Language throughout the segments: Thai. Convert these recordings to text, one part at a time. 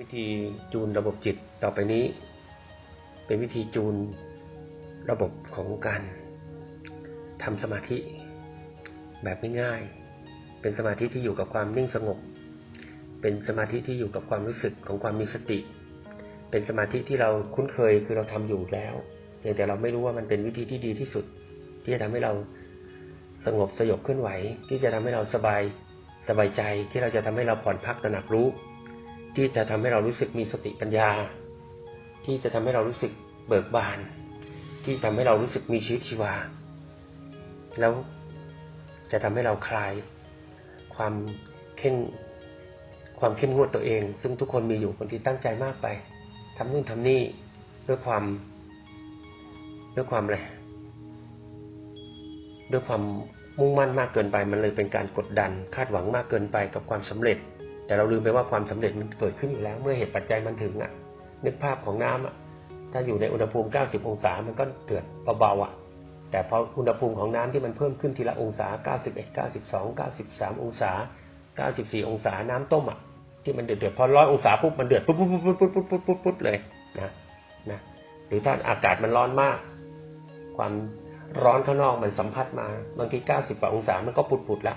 วิธีจูนระบบจิตต่อไปนี้ เป็นวิธีจูนระบบของการทำสมาธิ แบบง่ายๆ เป็นสมาธิที่อยู่กับความนิ่งสงบ เป็นสมาธิที่อยู่กับความรู้สึกของความมีสติ เป็นสมาธิที่เราคุ้นเคยคือเราทำอยู่แล้วเพียงแต่เราไม่รู้ว่ามันเป็นวิธีที่ดีที่สุด ที่จะทำให้เราสงบสยบเคลื่อนไหว ที่จะทำให้เราสบายสบายใจที่เราจะทำให้เราผ่อนพักตระหนักรู้ ที่จะทำให้เรารู้สึกมีสติปัญญา ที่จะทำให้เรารู้สึกเบิกบาน ที่ทำให้เรารู้สึกมีชีวิตชีวา แล้วจะทำให้เราคลายความเข่งความเข้มงวดตัวเอง ซึ่งทุกคนมีอยู่คนที่ตั้งใจมากไปทำนู่นทำนี่ด้วยความด้วยความอะไรด้วยความมุ่งมั่นมากเกินไป มันเลยเป็นการกดดัน คาดหวังมากเกินไปกับความสำเร็จ แต่เราลืมไปว่าความสำเร็จมันเกิดขึ้นอยู่แล้ว เมื่อเหตุปัจจัยมันถึงอะ นึกภาพของน้ำอะ ถ้าอยู่ในอุณหภูมิ 90 องศา มันก็เดือดเบาๆอะ แต่พออุณหภูมิของน้ำที่มันเพิ่มขึ้นทีละองศา 91 92 93 องศา 94 องศา น้ำต้มอะ ที่มันเดือดเดือดพอร้อยองศาปุ๊บมันเดือดปุ๊บปุ๊บปุ๊บปุ๊บปุ๊บปุ๊บปุ๊บปุ๊บเลยนะนะ หรือถ้าอากาศมันร้อนมาก ความร้อนข้างนอกมันสัมผัสมาบางที 90 กว่าองศา มันก็ปุดๆละ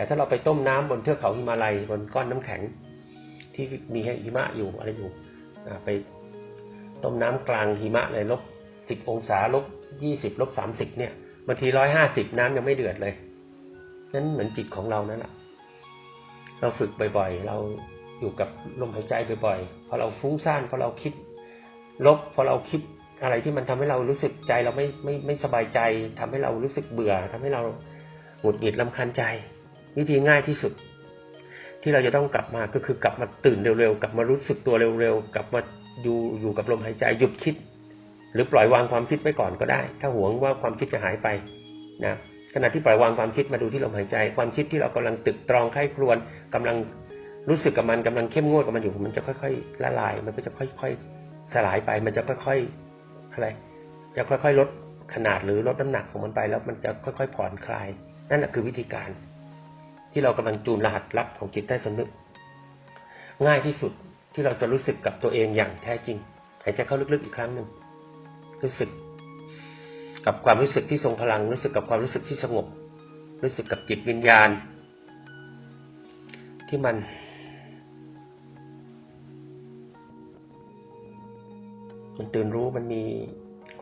แต่ถ้าเราไปต้มน้ำบนเทือกเขาหิมาลัยบนก้อนน้ำแข็ง ที่มีหิมะอยู่อะไรอยู่ไปต้มน้ำกลางหิมะเลยลบสิบองศาลบยี่สิบลบสามสิบเนี่ยบางทีร้อยห้าสิบน้ำยังไม่เดือดเลยนั้นเหมือนจิตของเรานั่นแหละเราฝึกบ่อยๆ เราอยู่กับลมหายใจบ่อยๆพอเราฟุ้งซ่านพอเราคิด ลบพอเราคิดอะไรที่มันทำให้เรารู้สึกใจเราไม่ไม่ไม่สบายใจทำให้เรารู้สึกเบื่อทำให้เราหงุดหงิดลำคาญใจ วิธีง่ายที่สุด ที่เราจะต้องกลับมาก็คือกลับมาตื่นเร็วๆ กลับมารู้สึกตัวเร็วๆ กลับมาอยู่อยู่กับลมหายใจหยุดคิด หรือปล่อยวางความคิดไปก่อนก็ได้ ถ้าหวงว่าความคิดจะหายไปนะขณะที่ปล่อยวางความคิดมาดูที่ลมหายใจ ความคิดที่เรากำลังตึกตรองไข้ครวนกำลังรู้สึกกับมันกำลังเข้มงวดกับมันอยู่มันจะค่อยๆละลาย มันก็จะค่อยๆสลายไป มันจะค่อยๆอะไรจะค่อยๆลดขนาดหรือลดน้ำหนักของมันไปแล้วมันจะค่อยๆผ่อนคลาย นั่นแหละคือวิธีการ ที่เรากำลังจูนรหัสลับของจิตใต้สำนึก ง่ายที่สุดที่เราจะรู้สึกกับตัวเองอย่างแท้จริง หายใจเข้าลึกๆอีกครั้งหนึ่งรู้สึก กับความรู้สึกที่ทรงพลัง รู้สึกกับความรู้สึกที่สงบ รู้สึกกับจิตวิญญาณ ที่มัน มันตื่นรู้มันมี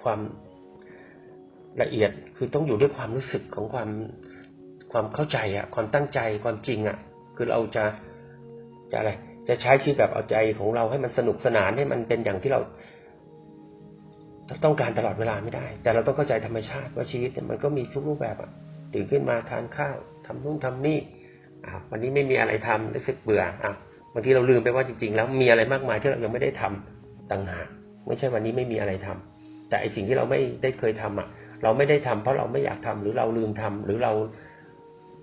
ความละเอียดคือต้องอยู่ด้วยความรู้สึกของความ ความเข้าใจอะความตั้งใจความจริงอะคือเราจะจะอะไร จะใช้ชีวิตแบบเอาใจของเราให้มันสนุกสนานให้มันเป็นอย่างที่เราต้องการตลอดเวลาไม่ได้ แต่เราต้องเข้าใจธรรมชาติว่าชีวิตเนี่ยมันก็มีทุกรูปแบบอะตื่นขึ้นมาทานข้าวทำนู่นทำนี่อ่าวันนี้ไม่มีอะไรทำรู้สึกเบื่ออะบางทีเราลืมไปว่าจริงๆ แล้วมีอะไรมากมายที่เรายังไม่ได้ทำต่างหากไม่ใช่วันนี้ไม่มีอะไรทำแต่ไอสิ่งที่เราไม่ได้เคยทำอะ เราไม่ได้ทำเพราะเราไม่อยากทำหรือเราลืมทำหรือเรา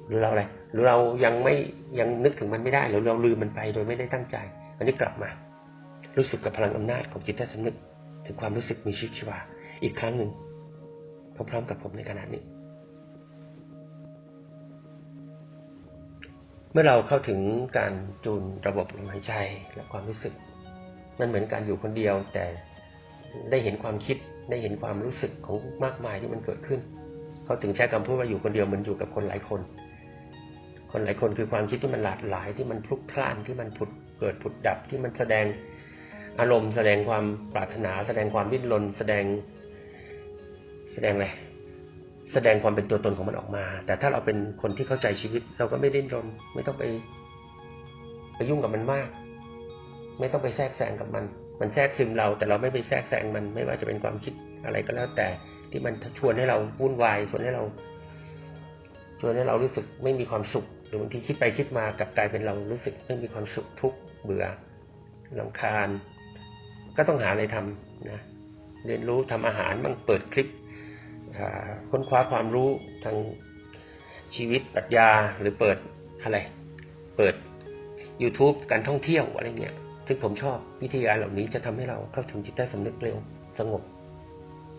หรือเราอะไรหรือเรายังไม่ยังนึกถึงมันไม่ได้หรือเราลืมมันไปโดยไม่ได้ตั้งใจ อันนี้กลับมา รู้สึกกับพลังอำนาจของจิตใต้สำนึก ถึงความรู้สึกมีชีวิตชีวา อีกครั้งหนึ่งพร้อมๆกับผมในขณะนี้ เมื่อเราเข้าถึงการจูนระบบลมหายใจและความรู้สึก มันเหมือนการอยู่คนเดียวแต่ได้เห็นความคิดได้เห็นความรู้สึกของมากมายที่มันเกิดขึ้น เขาถึงใช้คำพูดว่าอยู่คนเดียวเหมือนอยู่กับคนหลายคน คนหลายคนคือความคิดที่มันหลากหลายที่มันพลุกพล่านที่มันผุดเกิดผุดดับที่มันแสดงอารมณ์ แสดงความปรารถนา แสดงความดิ้นรนแสดง แสดงอะไรแสดงความเป็นตัวตนของมันออกมา แต่ถ้าเราเป็นคนที่เข้าใจชีวิต เราก็ไม่ดิ้นรน ไม่ต้องไปไปยุ่งกับมันมาก ไม่ต้องไปแทรกแซงกับมัน มันแทรกซึมเรา แต่เราไม่ไปแทรกแซงมัน ไม่ว่าจะเป็นความคิดอะไรก็แล้ว แต่ที่มันชวนให้เราวุ่นวายชวนให้เราชวนให้เรารู้สึกไม่มีความสุข รือบางทีคิดไปคิดมากับกลายเป็นเรารู้สึกไม่มีความสุขทุกข์เบื่อลำคาญ ก็ต้องหาอะไรทำนะเรียนรู้ทำอาหารบ้างเปิดคลิปค้นคว้าความรู้ทางชีวิตปรัชญาหรือเปิดอะไร เปิด YouTube การท่องเที่ยวอะไรเงี้ย ซึ่งผมชอบวิธีการเหล่านี้จะทำให้เราเข้าถึงจิตใต้สำนึกเร็วสงบ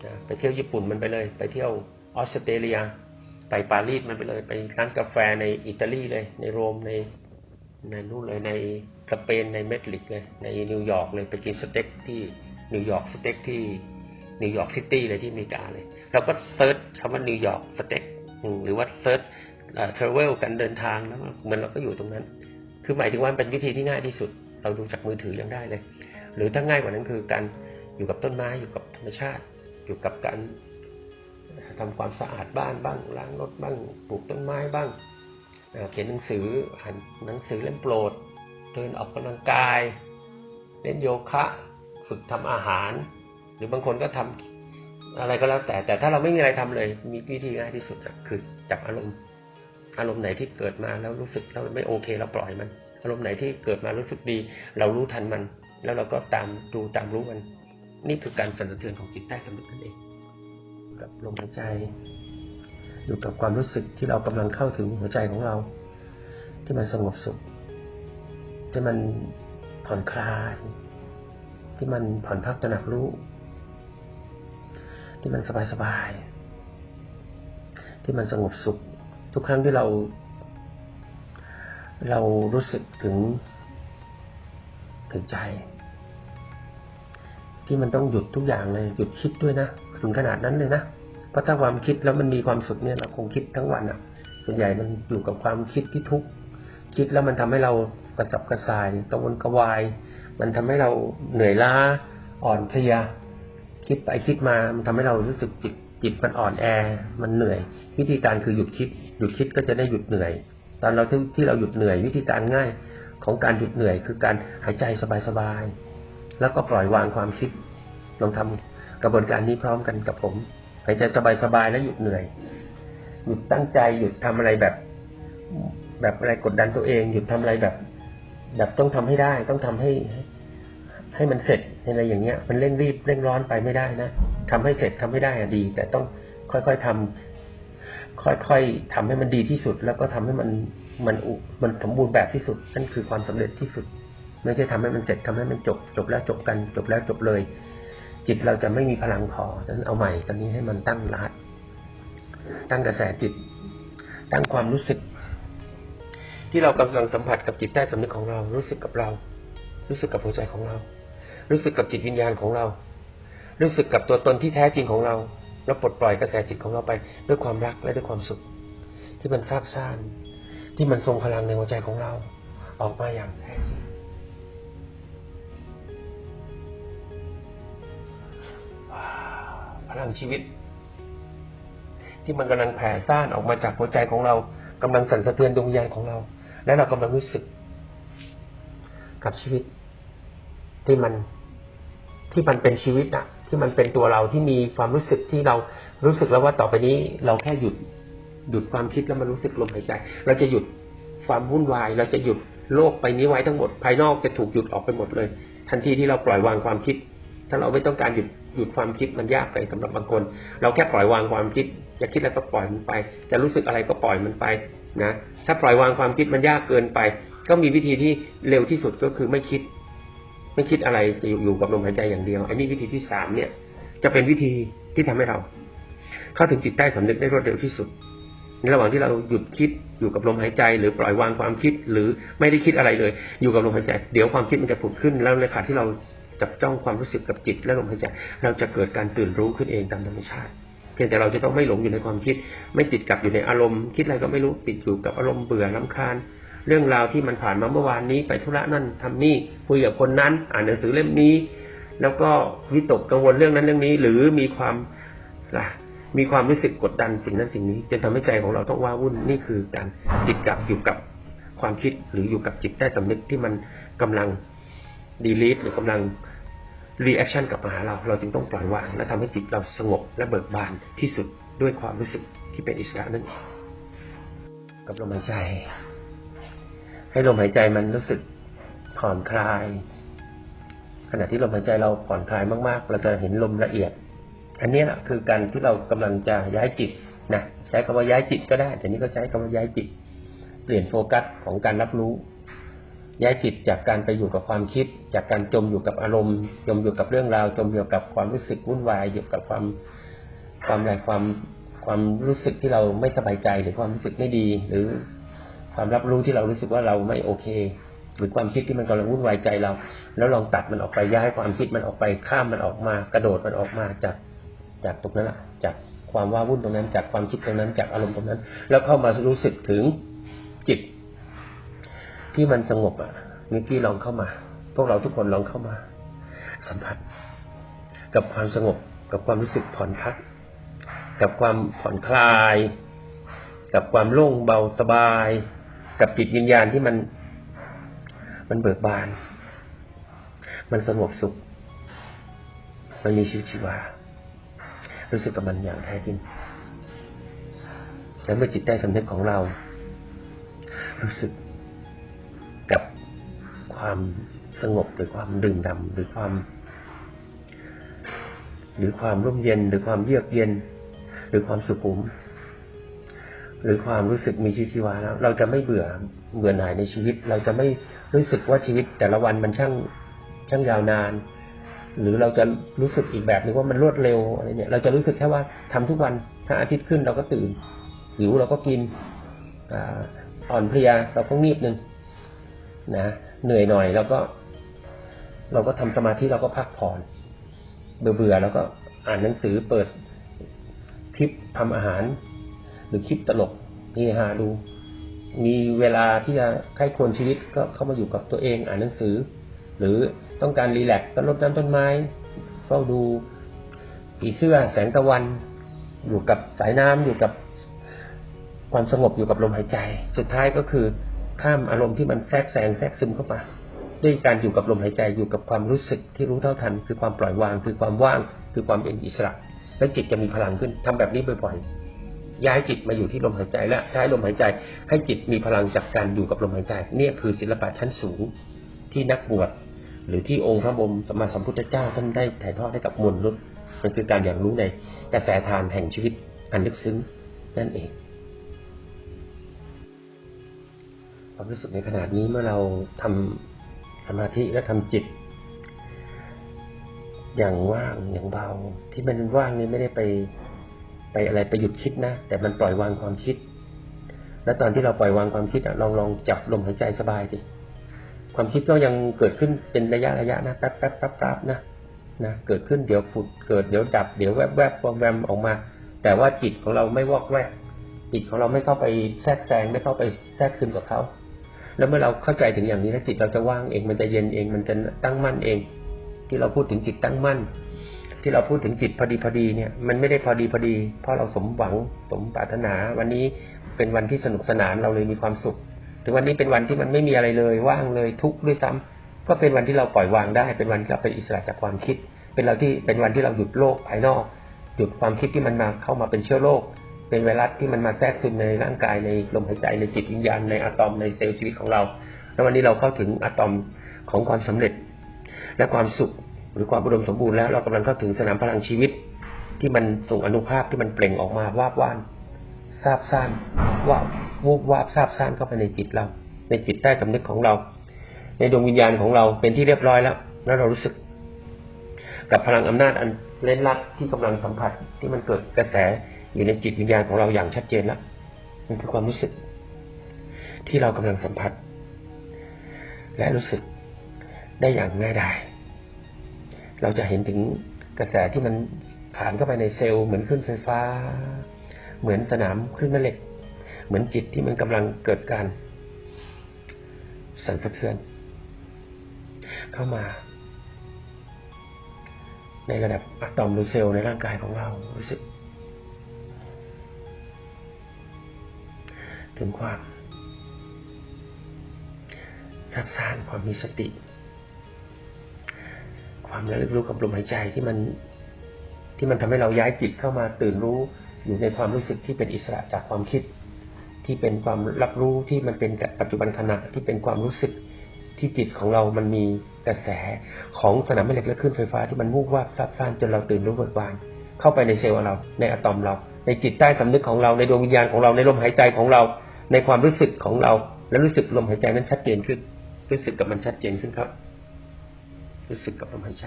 นะไปเที่ยวญี่ปุ่นมันไปเลย ไปเที่ยวออสเตรเลีย ไปปารีสมันไปเลยไปร้านกาแฟในอิตาลีเลย ในโรมในในนู่นเลยในสเปนในเมดริดเลยในนิวยอร์กเลยไปกินสเต็กที่นิวยอร์กสเต็กที่นิวยอร์กซิตี้เลยที่อเมริกาเลย เราก็เซิร์ชคำว่านิวยอร์กสเต็กหรือว่าเซิร์ชเทราเวลการเดินทางแล้วเหมันเราก็อยู่ตรงนั้น คือหมายถึงว่าเป็นวิธีที่ง่ายที่สุด เราดูจากมือถือยังได้เลย หรือถ้าง่ายกว่านั้นคือการอยู่กับต้นไม้อยู่กับธรรมชาติ อยู่กับการ ทำความสะอาดบ้านบ้างล้างรถบ้างปลูกต้นไม้บ้างเขียนหนังสืออ่านหนังสือเล่มโปรดเดินออกกำลังกาย เล่นโยคะ ฝึกทำอาหาร หรือบางคนก็ทำอะไรก็แล้วแต่ แต่ถ้าเราไม่มีอะไรทำเลย มีวิธีง่ายที่สุดคือจับอารมณ์ อารมณ์ไหนที่เกิดมาแล้วรู้สึกเราไม่โอเคเราปล่อยมัน อารมณ์ไหนที่เกิดมารู้สึกดี เรารู้ทันมัน แล้วเราก็ตามดูตามรู้มัน นี่คือการสั่นสะเทือนของจิตใต้สำนึกนั่นเอง กับลมหายใจ อยู่กับความรู้สึกที่เรากำลังเข้าถึงหัวใจของเรา ที่มันสงบสุข ที่มันผ่อนคลาย ที่มันผ่อนพักตระหนักรู้ ที่มันสบายสบาย ที่มันสงบสุข ทุกครั้งที่เรา เรารู้สึกถึงถึงใจ ที่มันต้องหยุดทุกอย่างเลยหยุดคิดด้วยนะถึงขนาดนั้นเลยนะเพราะถ้าความคิดแล้วมันมีความสุขเนี่ยเราคงคิดทั้งวันอะ ส่วนใหญ่มันอยู่กับความคิดที่ทุกข์คิดแล้วมันทำให้เรากระสับกระส่ายกังวลกระวาย มันทำให้เราเหนื่อยล้าอ่อนเพลียคิดไปคิดมา มันทำให้เรารู้สึกจิตจิตมันอ่อนแอ มันเหนื่อย วิธีการคือหยุดคิด หยุดคิดก็จะได้หยุดเหนื่อย ตอนเราที่ที่เราหยุดเหนื่อย วิธีการง่ายของการหยุดเหนื่อยคือการหายใจสบายๆ แล้วก็ปล่อยวางความคิดลองทำกระบวนการนี้พร้อมกันกับผมหายใจสบายๆแล้วหยุดเหนื่อย หยุดตั้งใจหยุดทำอะไรแบบ แบบอะไรกดดันตัวเอง หยุดทำอะไรแบบ แบบต้องทำให้ได้ ต้องทำให้ให้มันเสร็จอะไรอย่างเงี้ย มันเร่งรีบเร่งร้อนไปไม่ได้นะทำให้เสร็จทำให้ได้อะดี แต่ต้องค่อยๆทำค่อยๆทำให้มันดีที่สุด แล้วก็ทำให้มันมันอุมันสมบูรณ์แบบที่สุดนั่นคือความสำเร็จที่สุด ไม่ใช่ทำให้มันเสร็จทำให้มันจบ จบแล้วจบกันจบแล้วจบเลย จิตเราจะไม่มีพลังพอฉะนั้นเอาใหม่ตอนนี้ให้มันตั้งรหัสตั้งกระแสจิต ตั้งความรู้สึก ที่เรากำลังสัมผัสกับจิตใต้สำนึกของเรา รู้สึกกับเรา รู้สึกกับหัวใจของเรา รู้สึกกับจิตวิญญาณของเรา รู้สึกกับตัวตนที่แท้จริงของเราแล้วปลดปล่อยกระแสจิตของเราไป ด้วยความรักและด้วยความสุข ที่มันซาบซ่านที่มันทรงพลังในหัวใจของเรา ออกมาอย่างแท้จริง พลังชีวิต ที่มันกำลังแผ่ซ่านออกมาจากหัวใจของเรากำลังสั่นสะเทือนดวงวิญญาณของเรา และเรากำลังรู้สึก กับชีวิต ที่มันที่มันเป็นชีวิตอะที่มันเป็นตัวเราที่มีความรู้สึกที่เรารู้สึกแล้วว่าต่อไปนี้เราแค่หยุดหยุดความคิดแล้วมันรู้สึกลมหายใจ เราจะหยุดความวุ่นวาย เราจะหยุดโลกไปนี้ไว้ทั้งหมด ภายนอกจะถูกหยุดออกไปหมดเลย ทันทีที่เราปล่อยวางความคิด ถ้าเราไม่ต้องการหยุด หยุดความคิดมันยากไปสำหรับบางคน เราแค่ปล่อยวางความคิดอยากคิดอะไรก็ปล่อยมันไป จะรู้สึกอะไรก็ปล่อยมันไปนะถ้าปล่อยวางความคิดมันยากเกินไป ก็มีวิธีที่เร็วที่สุดก็คือไม่คิด ไม่คิดอะไรจะอยู่กับลมหายใจอย่างเดียวอันนี้วิธีที่สามเนี่ย จะเป็นวิธีที่ทำให้เรา เข้าถึงจิตใต้สำนึกได้รวดเร็วที่สุดในระหว่างที่เราหยุดคิดอยู่กับลมหายใจ หรือปล่อยวางความคิดหรือไม่ได้คิดอะไรเลย อยู่กับลมหายใจ เดี๋ยวความคิดมันจะผุดขึ้นแล้วในขณะที่เรา จับจ้องความรู้สึกกับจิตและลมหายใจเราจะเกิดการตื่นรู้ขึ้นเองตามธรรมชาติเพียงแต่เราจะต้องไม่หลงอยู่ในความคิด ไม่ติดกับอยู่ในอารมณ์คิดอะไรก็ไม่รู้ติดอยู่กับอารมณ์เบื่อลาคาญ เรื่องราวที่มันผ่านมาเมื่อวานนี้ไปธุระนั่นทำนี่คุยกับคนนั้น อ่านหนังสือเล่มนี้ แล้วก็วิตกกังวลเรื่องนั้นเรื่องนี้ หรือมีความล่ะมีความรู้สึกกดดันสิ่งนั้นสิ่งนี้จนทำให้ใจของเราต้องว้าวุ่นนี่คือการติดกับอยู่กับความคิดหรืออยู่กับจิตใต้สำนึกที่มันกำลัง ดีลีทหรือกำลังรีแอคชั่นกลับมาหาเรา เราจึงต้องปล่อยวาง และทำให้จิตเราสงบและเบิกบานที่สุดด้วยความรู้สึกที่เป็นอิสระนั่นเองกับลมหายใจ ให้ลมหายใจมันรู้สึกผ่อนคลาย ขณะที่ลมหายใจเราผ่อนคลายมากๆ เราจะเห็นลมละเอียด อันนี้แหละคือการที่เรากำลังจะย้ายจิตนะใช้คำว่าย้ายจิตก็ได้แต่นี้ก็ใช้คำว่าย้ายจิต เปลี่ยนโฟกัสของการรับรู้ ย้ายจิตจากการไปอยู่กับความคิด จากการจมอยู่กับอารมณ์ จมอยู่กับเรื่องราว จมอยู่กับความรู้สึกวุ่นวายอยู่กับความความอะไรความความรู้สึกที่เราไม่สบายใจหรือความรู้สึกไม่ดี หรือความรับรู้ที่เรารู้สึกว่าเราไม่โอเค หรือความคิดที่มันกำลังวุ่นวายใจเรา แล้วลองตัดมันออกไปย้ายความคิดมันออกไปข้ามมันออกมากระโดดมันออกมาจากจากตรงนั้นแหละจากความว่าวุ่นตรงนั้น จากความคิดตรงนั้นจากอารมณ์ตรงนั้น แล้วเข้ามารู้สึกถึง ที่มันสงบอะมิกกี้ลองเข้ามา พวกเราทุกคนลองเข้ามา สัมผัส กับความสงบ กับความรู้สึกผ่อนพัก กับความผ่อนคลาย กับความโล่งเบาสบาย กับจิตวิญญาณที่มัน มันเบิกบาน มันสงบสุข มันมีชีวิตชีวา รู้สึกกับมันอย่างแท้จริงแล้วเมื่อจิตใต้สำนึกของเรา รู้สึก ความสงบหรือความดื่มดำหรือความ หรือความร่มเย็นหรือความเยือกเย็น หรือความสุขุม หรือความรู้สึกมีชีวิตชีวาแล้วเราจะไม่เบื่อเบื่อหน่ายในชีวิต เราจะไม่รู้สึกว่าชีวิต แต่ละวันมันช่างช่างยาวนาน หรือเราจะรู้สึกอีกแบบหนึงว่ามันรวดเร็วอะไรเนี่ย เราจะรู้สึกแค่ว่าทำทุกวันถ้าอาทิตย์ขึ้นเราก็ตื่นหิวเราก็กินอ่อนเพลียเราก็งีบหนึ่งนะ เหนื่อยหน่อยแล้วก็ เราก็ทำสมาธิเราก็พักผ่อน เบื่อเบื่อแล้วก็อ่านหนังสือเปิดคลิปทำอาหาร หรือคลิปตลกนี่ฮาดู มีเวลาที่จะใคร่ควรชีวิตก็เข้ามาอยู่กับตัวเองอ่านหนังสือ หรือต้องการรีแลกซ์ก็รดน้ำต้นไม้เฝ้าดูผีเสื้อแสงตะวัน อยู่กับสายน้ำอยู่กับความสงบอยู่กับลมหายใจ สุดท้ายก็คือ ข้ามอารมณ์ที่มันแทรกแซงแทรกซึมเข้ามาด้วยการอยู่กับลมหายใจอยู่กับความรู้สึกที่รู้เท่าทัน คือความปล่อยวาง คือความว่าง คือความเป็นอิสระ แล้วจิตจะมีพลังขึ้นทำแบบนี้บ่อยๆย้ายจิตมาอยู่ที่ลมหายใจและใช้ลมหายใจ ให้จิตมีพลังจากการอยู่กับลมหายใจเนี่ยคือศิลปะชั้นสูงที่นักบวชหรือที่องค์พระบรมสมมาสัมพุทธเจ้าท่านได้ถ่ายทอดให้กับมวลมนุษย์มันคือการอย่างรู้ในกระแสทานแห่งชีวิตอันลึกซึ้งนั่นเอง ความรู้สึกในขนาดนี้เมื่อเราทำสมาธิและทำจิต อย่างว่างอย่างเบา ที่มันว่างนี้ไม่ได้ไปไปอะไรไปหยุดคิดนะ แต่มันปล่อยวางความคิด แล้วตอนที่เราปล่อยวางความคิดลองลองจับลมหายใจสบายดิความคิดก็ยังเกิดขึ้นเป็นระยะระยะนะแป๊บแป๊บแป๊บแป๊บนะนะเกิดขึ้นเดี๋ยวผุดเกิดเดี๋ยวดับเดี๋ยวแวบแวบวแวมออกมา แต่ว่าจิตของเราไม่วอกแวกจิตของเราไม่เข้าไปแทรกแซงไม่เข้าไปแทรกซึมกับเขา แล้วเมื่อเราเข้าใจถึงอย่างนี้แล้วจิตเราจะว่างเองมันจะเย็นเองมันจะตั้งมั่นเอง ที่เราพูดถึงจิตตั้งมั่น ที่เราพูดถึงจิตพอดีพอดีเนี่ยมันไม่ได้พอดีพอดี เพราะเราสมหวังสมปรารถนา วันนี้เป็นวันที่สนุกสนานเราเลยมีความสุข ถึงวันนี้เป็นวันที่มันไม่มีอะไรเลย ว่างเลยทุกข์ด้วยซ้ำก็เป็นวันที่เราปล่อยวางได้ เป็นวันที่เราเป็นอิสระจากความคิด เป็นเราที่เป็นวันที่เราหยุดโลกภายนอก หยุดความคิดที่มันมาเข้ามาเป็นเชื้อโรค เป็นไวรัสที่มันมาแทรกซึมในร่างกายในลมหายใจในจิตวิญญาณในอะตอมในเซลล์ชีวิตของเรา แล้ววันนี้เราเข้าถึงอะตอมของความสำเร็จ และความสุขหรือความอุดมสมบูรณ์แล้วเรากำลังเข้าถึงสนามพลังชีวิต ที่มันส่งอนุภาพที่มันเปล่งออกมาวาบว่านซาบซ่านว่าวูบวาบซาบซ่านเข้าไปในจิตเรา ในจิตใต้สำนึกของเรา ในดวงวิญญาณของเราเป็นที่เรียบร้อยแล้ว แล้วเรารู้สึก กับพลังอำนาจอันเล่นลับที่กำลังสัมผัสที่มันเกิดกระแส อยู่ในจิตวิญญาณของเราอย่างชัดเจนแล้วมันคือความรู้สึก ที่เรากำลังสัมผัส และรู้สึกได้อย่างง่ายดายเราจะเห็นถึงกระแสที่มันผ่านเข้าไปในเซลล์เหมือนคลื่นไฟฟ้า เหมือนสนามคลื่นแม่เหล็ก เหมือนจิตที่มันกำลังเกิดการ สั่นสะเทือน เข้ามา ในระดับอะตอมหรือเซลล์ในร่างกายของเรารู้สึก ถึงความซับซ้านความมีสติ ความระลึกรู้กับลมหายใจที่มันที่มันทำให้เราย้ายจิตเข้ามาตื่นรู้อยู่ในความรู้สึกที่เป็นอิสระจากความคิด ที่เป็นความรับรู้ที่มันเป็นปัจจุบันขณะที่เป็นความรู้สึกที่จิตของเรามันมีกระแสของสนามแม่เหล็กและคลื่นไฟฟ้าที่มันวูบวาบซับซ้านจนเราตื่นรู้เบิกบานเข้าไปในเซลล์เราในอะตอมเรา ในจิตใต้สำนึกของเราในดวงวิญญาณของเราในลมหายใจของเรา ในความรู้สึกของเรา และรู้สึกลมหายใจนั้นชัดเจนขึ้น รู้สึกกับมันชัดเจนขึ้นครับ รู้สึกกับลมหายใจ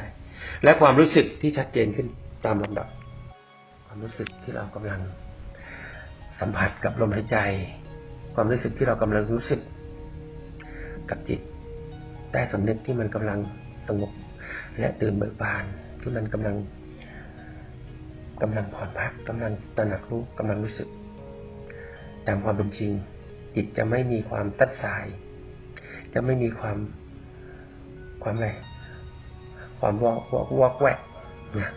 และความรู้สึกที่ชัดเจนขึ้นตามลำดับ ความรู้สึกที่เรากำลังสัมผัสกับลมหายใจ ความรู้สึกที่เรากำลังรู้สึกกับจิตใต้สำนึกที่มันกำลังสงบและตื่นเบิกบานที่มันกำลังกำลังผ่อนพักกำลังตระหนักรู้กำลังรู้สึก ตามความเป็นจริง จิตจะไม่มีความตัดสาย จะไม่มีความความอะไรความวอกวอกวอกแวกนะ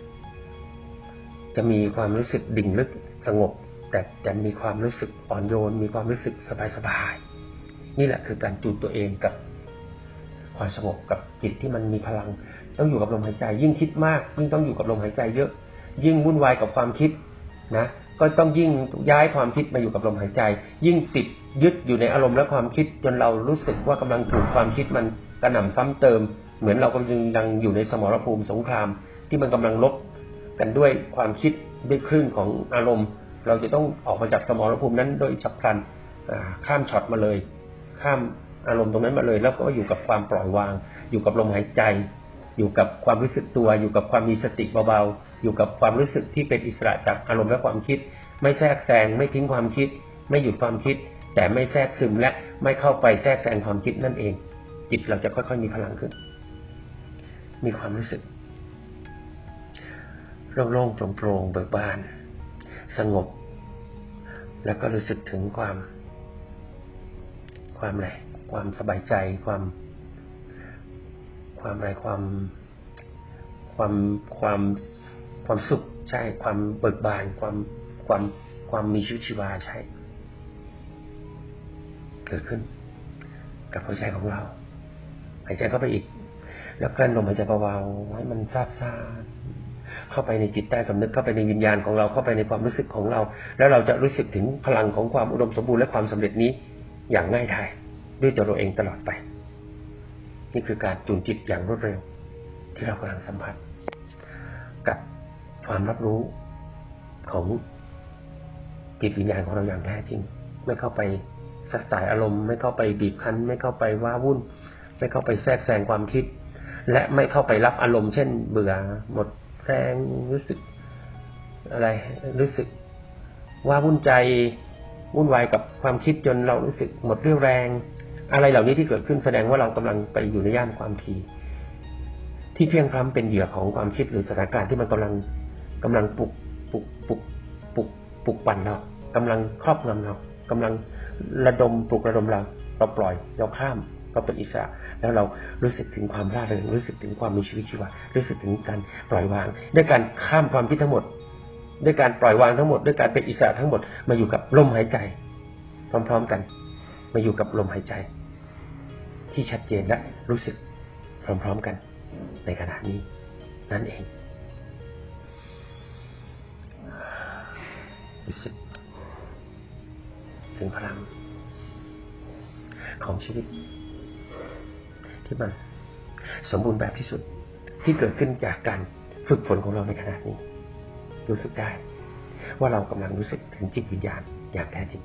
จะมีความรู้สึกดิ่งลึกสงบ แต่จะมีความรู้สึกอ่อนโยน มีความรู้สึกสบายสบายๆนี่แหละคือการจูนตัวเองกับความสงบกับจิตที่มันมีพลัง ต้องอยู่กับลมหายใจ ยิ่งคิดมาก ยิ่งต้องอยู่กับลมหายใจเยอะ ยิ่งวุ่นวายกับความคิดนะ ก็ต้องยิ่งย้ายความคิดมาอยู่กับลมหายใจ ยิ่งติดยึดอยู่ในอารมณ์และความคิด จนเรารู้สึกว่ากำลังถูกความคิดมันกระหน่ำซ้ำเติม เหมือนเรากำลังอยู่ในสมรภูมิสงคราม ที่มันกำลังลบกันด้วยความคิดด้วยคลื่นของอารมณ์ เราจะต้องออกมาจากสมรภูมินั้นโดยฉับพลันข้ามช็อตมาเลย ข้ามอารมณ์ตรงนั้นมาเลย แล้วก็อยู่กับความปล่อยวาง อยู่กับลมหายใจ อยู่กับความรู้สึกตัว อยู่กับความมีสติเบาๆ อยู่กับความรู้สึกที่เป็นอิสระจากอารมณ์และความคิด ไม่แทรกแซงไม่ทิ้งความคิด ไม่หยุดความคิด แต่ไม่แทรกซึมและไม่เข้าไปแทรกแซงความคิดนั่นเอง จิตเราจะค่อยๆมีพลังขึ้น มีความรู้สึกโล่งๆโปร่งๆเบิกบาน สงบ แล้วก็รู้สึกถึงความ ความอะไรความสบายใจความ ความอะไรความ ความความ ความสุขใช่ความเบิกบานความความความมีชีวิตชีวาใช่ เกิดขึ้น กับหัวใจของเรา หายใจเข้าไปอีก แล้วกลั้นลมหายใจเบาๆให้มันซาบซ่าเข้าไปในจิตใต้สำนึกเข้าไปในวิญญาณของเราเข้าไปในความรู้สึกของเรา แล้วเราจะรู้สึกถึงพลังของความอุดมสมบูรณ์และความสำเร็จนี้อย่างง่ายดายด้วยตัวเราเองตลอดไป นี่คือการจูนจิตอย่างรวดเร็ว ที่เรากำลังสัมผัส ความรับรู้ของจิตวิญญาณของเราอย่างแท้จริง ไม่เข้าไปสักสายอารมณ์ ไม่เข้าไปบีบคั้น ไม่เข้าไปว้าวุ่น ไม่เข้าไปแทรกแซงความคิด และไม่เข้าไปรับอารมณ์ เช่น เบื่อหมดแรงรู้สึกอะไรรู้สึกว่าวุ่นใจวุ่นวายกับความคิดจนเรารู้สึกหมดเรี่ยวแรง อะไรเหล่านี้ที่เกิดขึ้นแสดงว่าเรากำลังไปอยู่ในย่านความทีที่เพียงพร้ำเป็นเหยื่อของความคิดหรือสถานการณ์ที่มันกำลัง กำลังปลุกปลุกปลุกปลุกปลุกปั่นเรากำลังครอบงำเรากำลังระดมปลุกระดมเราเราปล่อยเราข้ามเราเป็นอิสระแล้วเรารู้สึกถึงความร่าเริงรู้สึกถึงความมีชีวิตชีวารู้สึกถึงการปล่อยวาง ด้วยการข้ามความคิดทั้งหมด ด้วยการปล่อยวางทั้งหมด ด้วยการเป็นอิสระทั้งหมดมาอยู่กับลมหายใจ พร้อมๆกัน มาอยู่กับลมหายใจ ที่ชัดเจนและรู้สึกพร้อมๆกัน ในขณะนี้นั่นเอง ถึงพลัง ของชีวิต ที่มันสมบูรณ์แบบที่สุดที่เกิดขึ้นจากการฝึกฝนของเราในขณะนี้ รู้สึกได้ ว่าเรากำลังรู้สึกถึงจิตวิญญาณอย่างแท้จริง